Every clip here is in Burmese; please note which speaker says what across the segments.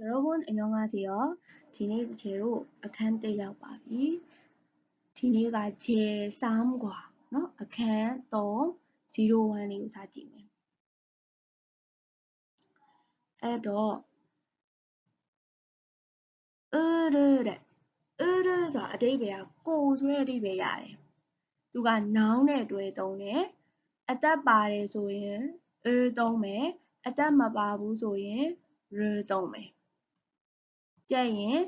Speaker 1: 여러분 안녕하세 요. 디니 제로 아칸테 약바 비. 디니가 제 3과 너 아칸 또 01이 사지 면. 에도 으르레 으르 저 아데이베야 꼬우스레 아데이베야 래. 누가 나온에 도에 동네 아따 바래 소인 으 동네 အတက်မပါဘူးဆိုရင်ရသုံးမယ် ကြက်ရင်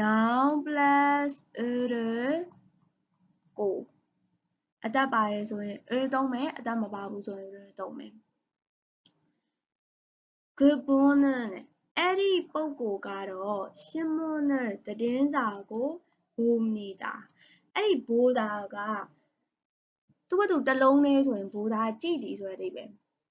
Speaker 1: noun plus er ကိုအသက်ပါတယ်ဆိုရင် er သုံးမယ်အသက်မပါဘူးဆိုရင် er သုံးမယ် good morning အဲ့ဒီပုံကိုကတော့ရှင်မွန်းနဲ့တည်င်းစာကိုဘိုးနေတာအဲ့ဒီဘိုးသားကသူ့ဘသူတစ်လုံးလေးဆိုရင်ဘိုးသားကြည့်တယ်ဆိုတဲ့အဓိပ္ပာယ်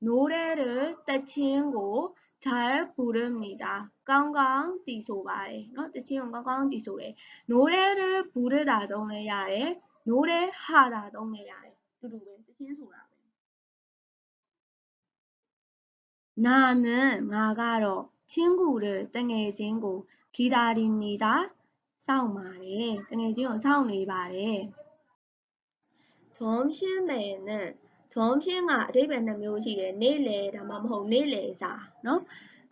Speaker 1: 노래를 떼친고 잘 부릅니다. 깡깡 띠소바래. 어? 떼치는 깡깡 띠소래. 노래를 부르다동 해야래. 노래하다동 해야래. 두두배. 떼친 소라배. 나는 나가러 친구를 땡해진고 기다립니다. 싸움말에 땡해진고 싸움이 바래. 점심에는 ဂျွန်ဖြင်းကအဓိပ္ပာယ်နှစ်မျိုးရှိတယ်နေ့လယ်ဒါမှမဟုတ်နေ့လယ်စာနော်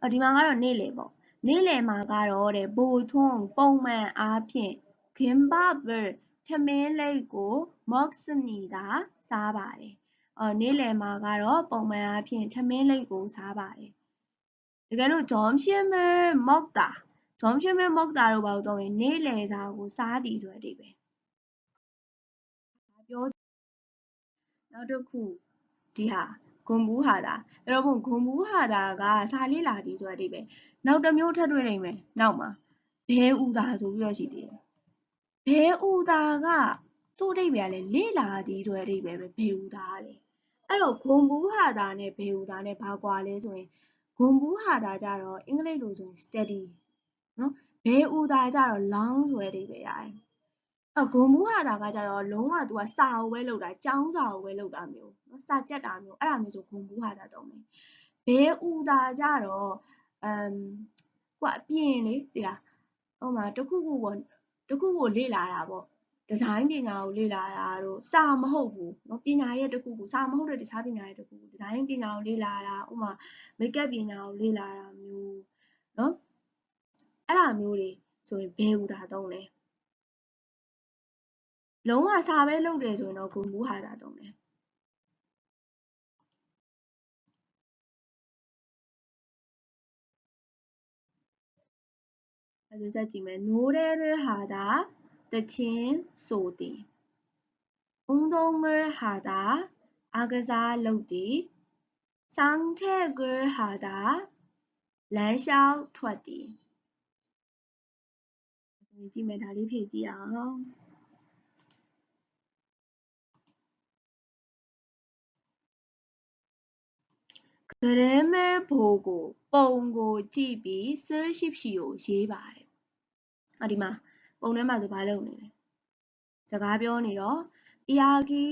Speaker 1: အဒီမှာကတော့နေ့လယ်ပေါ့နေ့လယ်မှာကတော့တဲ့ဘိုထွန်းပုံမှန်အားဖြင့်ဂင်ဘဘ်ထမင်းလိပ်ကိုမော့စမီတာစားပါတယ်အော်နေ့လယ်မှာကတော့ပုံမှန်အားဖြင့်ထမင်းလိပ်ကိုစားပါတယ်တကယ်လို့ဂျွန်ဖြင်းမဲမော့တာဂျွန်ဖြင်းမဲမော့တာတို့ဘာလို့တော့နေ့လယ်စာကိုစားသည်ဆိုတဲ့အဓိပ္ပာယ်ပြော နောက်တစ်ခုဒီဟာဂွန်ဘူးဟာတာအဲ့တော့ဘုံဂွန်ဘူးဟာတာကစာလေးလာသည်ဆိုတဲ့အဓိပ္ပာယ်နောက်တစ်မျိုးထပ်တွေ့နိုင်မယ်နောက်မှာဘဲဥတာဆိုပြီးတော့ရှိသေးတယ်ဘဲဥတာကသူ့အဓိပ္ပာယ်ကလည်းလေ့လာသည်ဆိုတဲ့အဓိပ္ပာယ်ပဲဘဲဥတာကလေအဲ့တော့ဂွန်ဘူးဟာတာနဲ့ဘဲဥတာနဲ့ဘာကွာလဲဆိုရင်ဂွန်ဘူးဟာတာကြတော့အင်္ဂလိပ်လိုဆိုရင် steady နော်ဘဲဥတာကြတော့ long ဆိုတဲ့အဓိပ္ပာယ်ရတယ် အဂုံမူဟာတာကကြတော့လုံးဝသူကစာကိုပဲလုပ်တာကျောင်းစာကိုပဲလုပ်တာမျိုးနော်စာကြက်တာမျိုးအဲ့ဒါမျိုးဆိုဂုံမူဟာတာတုံးတယ်ဘဲဥတာကြတော့အမ်ကွာအပြင်လေတိလားဟိုမှာတခုခုပေါ့တခုခုလေ့လာတာပေါ့ဒီဇိုင်းပညာကိုလေ့လာတာတို့စာမဟုတ်ဘူးเนาะပညာရဲ့တခုခုစာမဟုတ်တဲ့တခြားပညာရဲ့တခုခုဒီဇိုင်းပညာကိုလေ့လာတာဥမာမိတ်ကပ်ပညာကိုလေ့လာတာမျိုးเนาะအဲ့ဒါမျိုးတွေဆိုရင်ဘဲဥတာတုံးတယ် လုံးဝစာပဲလုပ်တယ်ဆိုရင်တော့ကိုမူဟာတာသုံးတယ်အဲ့ဒါဆက်ကြည့်မယ်နိုးတဲ့ရဟာတာတချင်းဆိုသည်ဘုံသုံးရဟာတာအကစားလုပ်သည်ဆောင်တဲ့ရဟာတာလမ်းလျှောက်ထွက်သည်ကြည့်မယ်ဒါလေးဖြည့်ကြည့်အောင် ရဲမဲဘိုကိုပုံကိုကြည့်ပြီးဆဲရှိဖြီကိုရေးပါတယ်။အဲဒီမှာပုံထဲမှာဆိုဘာလုပ်နေလဲ။စကားပြောနေတော့အီယာကီ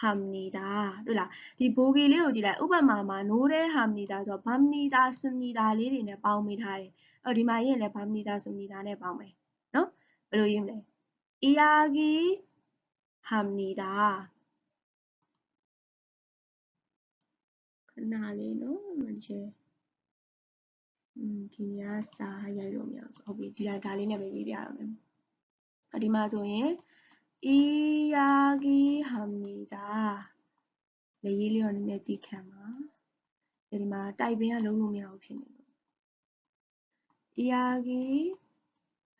Speaker 1: ဟမ်နီတာတွေ့လားဒီဘိုကီလေးကိုကြည့်လိုက်ဥပမာမှာနိုးတဲ့ဟမ်နီတာဆိုတော့ဘမ်နီတာဆမ်နီတာလေးတွေနဲ့ပေါင်းမိထားတယ်။အော်ဒီမှာရေးလဲဘမ်နီတာဆမ်နီတာနဲ့ပေါင်းမယ်။နော်ဘယ်လိုရေးမလဲ။အီယာကီဟမ်နီတာ ခဏလေးနော်မချေอืมဒီနေရာစာရိုက်လို့မရဘူးဟုတ်ပြီဒီဒါဒါလေးနဲ့ပဲရေးပြရအောင်မယ်ဒီမှာဆိုရင်အီယာဂီဟမ်နီဒါလေးရေးလျော်နည်းနည်းသိခံပါဒီမှာတိုက်ပင်ကလုံးလို့မရဘူးဖြစ်နေလို့အီယာဂီ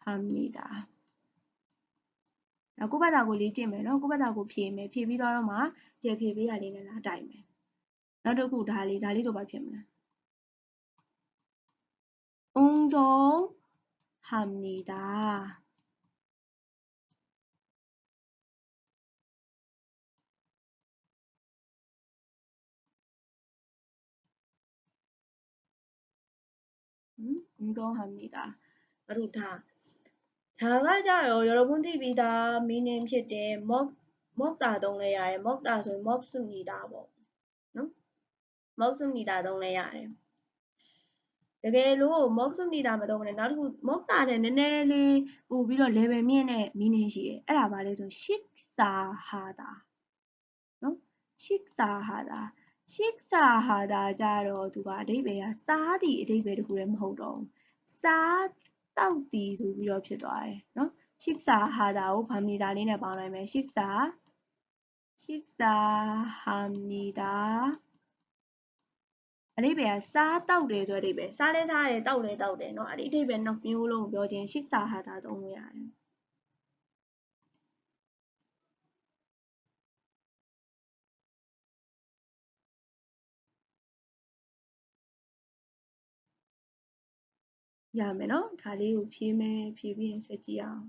Speaker 1: ဟမ်နီဒါနောက်ကိုယ့်ဘာသာကိုလေ့ကျင့်မယ်နော်ကိုယ့်ဘာသာကိုဖြေမယ်ဖြေပြီးတော့မှကျေဖြေပေးရလေးနဲ့လာတိုက်မယ် နောက်တစ်ခုဒါလေးဒါလေးဆိုဘာဖြစ်မလဲ운동 합니다. 음, 운동합니다. 바로 다. 다가 자요. 여러분들이 다 미는 필때 먹 먹다 동네야에 먹다 소 먹습니다. 뭐. မောက်စုနီတာသုံးလဲရတယ်တကယ်လို့မော့စုနီတာမတော့ဘဲနဲ့နောက်တစ်ခုမော့တာတဲ့နည်းနည်းလေးပို့ပြီးတော့ level မြင့်တဲ့ meaning ရှိတယ်အဲ့ဒါဘာလဲဆိုရှစ်စာဟာတာနော်ရှစ်စာဟာတာရှစ်စာဟာတာကြတော့သူကအဓိပ္ပာယ်ကစားသည့်အဓိပ္ပာယ်တခုလည်းမဟုတ်တော့ဘူးစားတောက်တည်ဆိုပြီးတော့ဖြစ်သွားတယ်နော်ရှစ်စာဟာတာကိုဗာမီတာလေးနဲ့ပေါင်းလိုက်မယ်ရှစ်စာရှစ်စာဟာမီတာ အဓိပ္ပာယ်ကစားတောက်တယ်ဆိုတဲ့အဓိပ္ပာယ်စားလဲစားတယ်တောက်လဲတောက်တယ်เนาะအဲ့ဒီအဓိပ္ပာယ်နှစ်မျိုးလုံးကိုပြောခြင်းရှစ်စာဟာတာသုံးလို့ရတယ်ရမယ်เนาะဒါလေးကိုဖြည့်မယ်ဖြည့်ပြီးရင်ဆက်ကြည့်အောင်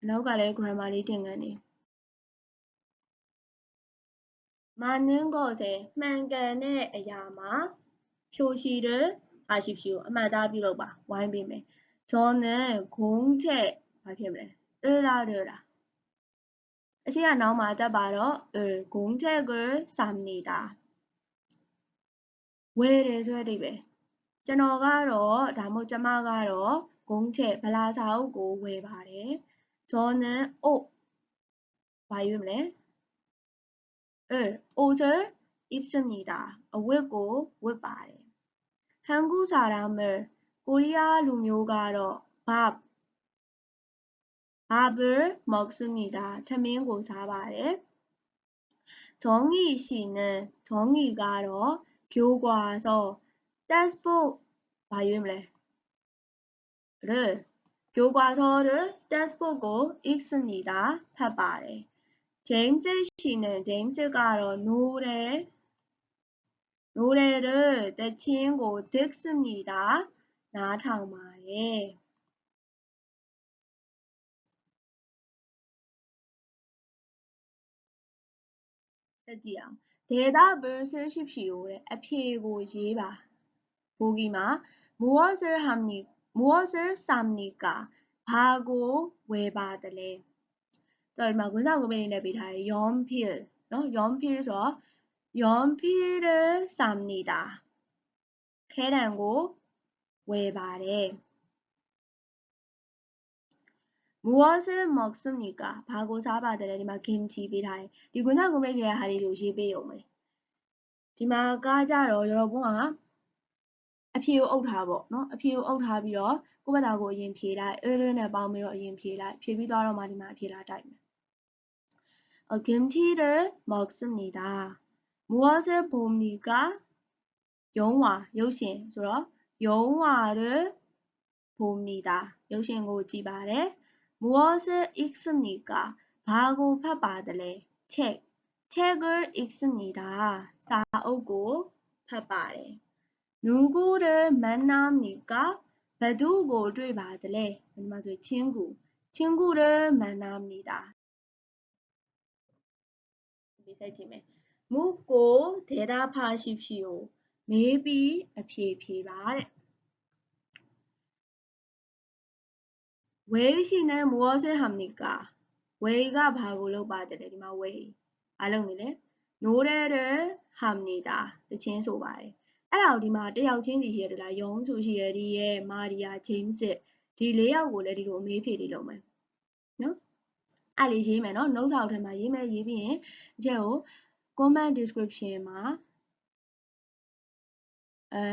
Speaker 1: အနောက်ကလည်း grammar လေးသင်ခန်းနေ မာနင်းကောစဲမှန်ကန်တဲ့အရာမှာဖြိုရှိတဲ့အာရှိဖြိုအမှန်တရားပြုလုပ်ပါဝိုင်းပေးမယ်ဂျွန်နဲ့ဂုံးချက်ဘာဖြစ်မလဲအဲလာရတာအရှိကနောက်မှာတက်ပါတော့အဲဂုံးချက်ကိုစာမနေတာဝယ်တယ်ဆိုတဲ့အဓိပ္ပာယ်ကျွန်တော်ကတော့ဒါမို့ကျမကတော့ဂုံးချက်ဗလာစာအုပ်ကိုဝယ်ပါတယ်ဂျွန်နဲ့အုပ်ဘာယူမလဲ 을 옷을 입습니다. 어웨고 윗바래. 한국 사람을 코리아 루묘가로 밥 밥을 먹습니다. 태민고사바래. 정희 씨는 정희가로 교과서 댄스북 봐유래 를 교과서를 댄스북고 읽습니다. 해바래. 제임스 씨는 제임스가 노래 노래를 내 친구 듣습니다. 나 정말에 드디어 대답을 쓰십시오. 앞에 보지 마. 보기마. 무엇을 합니 무엇을 쌉니까? 하고 왜 받을래? တော့ဒီမှာကိုစားကိုမေးနေနဲ့ပေးထားတယ် yonpil เนาะ yonpil ဆိုတော့ yonpil samnida ခဲတံကိုဝယ်ပါတယ်မူဝါစင်မော့ဆုနီကဘာကိုစားပါတယ်ဒီမှာ game ချီပေးထားတယ်ဒီကိုစားကိုမေးခဲ့တဲ့ဟာလေးကိုရေးပေးအောင်မယ်ဒီမှာကားကြတော့ရောဘွန်းကအဖြေကိုအုပ်ထားပေါ့နော်အဖြေကိုအုပ်ထားပြီးတော့ကိုယ့်ဘက်သားကိုအရင်ဖြေလိုက်အဲလွန်းနဲ့ပေါင်းပြီးတော့အရင်ဖြေလိုက်ဖြေပြီးတော့မှဒီမှာအဖြေလာတိုက်မယ် 어, 김치를 먹습니다. 무엇을 봅니까? 영화, 요신, 그래서 영화를 봅니다. 영신고지 말에 무엇을 읽습니까? 바고 파바들레 책, 책을 읽습니다. 싸우고 파바레 누구를 만납니까? 바두고를 받을래. 얼마 전에 친구, 친구를 만납니다. ပြီးဆက်ကြည့်မယ်မူကိုဒေတာဖာရှိဖြီကိုမေးပြီးအဖြေဖြေပါတဲ့ဝေးရှိနေမောဆေဟမ်နီကာဝေးကဘာကိုလုပ်ပါတယ်ဒီမှာဝေးအားလုံးနေလေနိုးတဲ့ဟမ်နေတာတချင်းဆိုပါတယ်အဲ့ဒါကိုဒီမှာတယောက်ချင်းစီရှိရတယ်လားယုံဆိုရှိရဒီရဲ့မာရီယာဂျိမ်းစ်ဒီ၄ယောက်ကိုလည်းဒီလိုအမေးဖြေလေးလုပ်မယ်နော် အဲ့လေးရေးမယ်နော် note ဆောက်ထဲမှာရေးမယ်ရေးပြီးရင်ချက်ကို comment description မှာအဲ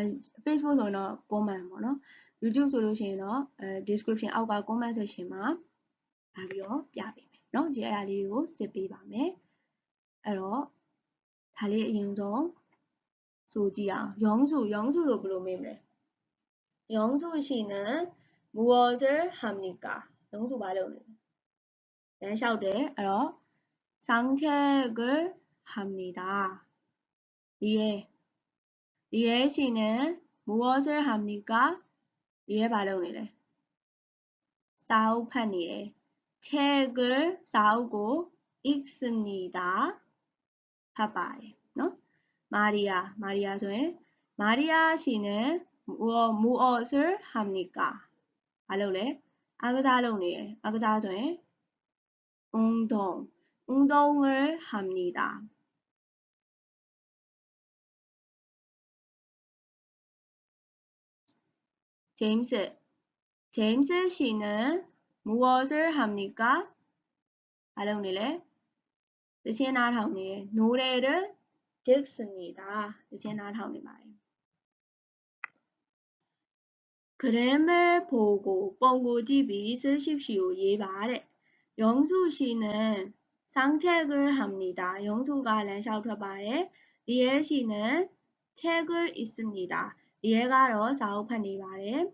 Speaker 1: Facebook ဆိုရင်တော့ comment ပေါ့နော် YouTube ဆိုလို့ရှိရင်တော့အဲ description အောက်က comment section မှာလာပြီးတော့ပြပေးမယ်เนาะဒီအဲ့ဒါလေးကိုစစ်ပေးပါမယ်အဲ့တော့ဒါလေးအရင်ဆုံးဆိုကြည့်အောင်ရောင်းစုရောင်းစုလို့ဘယ်လိုမေးမလဲရောင်းစုရှိနေမူဝါဇာဟာမနီကာရောင်းစုဘာလုပ်လဲ 네, 샤오데 알어 상책을 합니다. 리에 리에 씨는 무엇을 합니까? 리에 발음이래. 사우판이래. 책을 사우고 읽습니다. 봐봐요. No? 마리아, 마리아 소에 마리아 씨는 무엇, 무엇을 합니까? 알로래? 아그자롱이에. 아그자소에 운동, 운동을 합니다. 제임스, 제임스 씨는 무엇을 합니까? 알롱릴레, 제나라오니 노래를 듣습니다. 제나라오니 말이 그림을 보고 뻥구집이 있으십시오. 예 말해. 영수 씨는 상책을 합니다. 영수가 렌샤오펴바에 리엘 씨는 책을 읽습니다. 리엘가로 사업하니 말에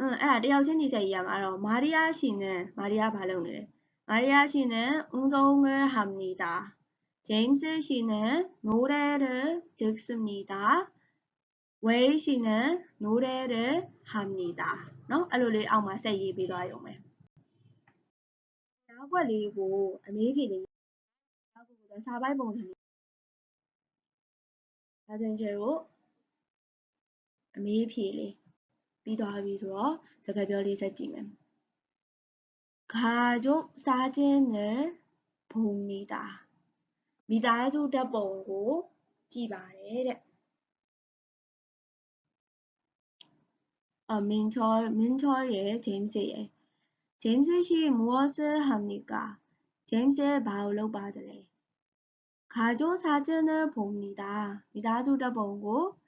Speaker 1: 응, 알아. 리얼친 이제 이야말로 마리아 씨는 마리아 발음을 마리아 씨는 운동을 합니다. 제임스 씨는 노래를 듣습니다. 웨이 씨는 노래를 합니다. 너 알로리 엄마 세이 비도 아요 매. နောက်ကွက်လေးကိုအမေးဖြေလေးနောက်ကွက်ကိုစာပိုင်းပုံစံလေးဒါကြောင့်ကျတို့အမေးဖြေလေးပြီးသွားပြီဆိုတော့စကားပြောလေးဆက်ကြည့်မယ်။ဂါကျုပ်စားခြင်းနဲ့ဘုံနေတာမိသားစုဓာတ်ပုံကိုကြည့်ပါတယ်တဲ့။အမင်းချောမင်းချောရဲ့ James ရဲ့ 제임스 씨 무엇을 합니까? 제임스의 바울로 받으래. 가족 사진을 봅니다. 미라주를 보고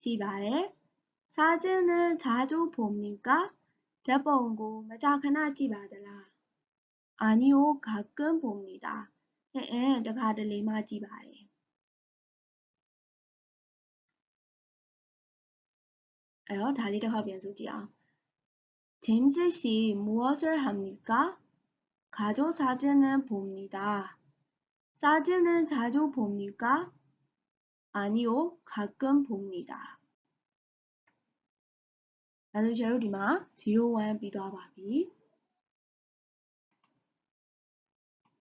Speaker 1: 집안에 사진을 자주 봅니까? 재봉고 마차카나 집안들라. 아니요, 가끔 봅니다. 에에, 저가들리마 집안에. 에요, 다리를 허비해주지요. 제임스 씨 무엇을 합니까? 가족 사진을 봅니다. 사진을 자주 봅니까? 아니요, 가끔 봅니다. 那就加入你吗？其实我也比较爸比。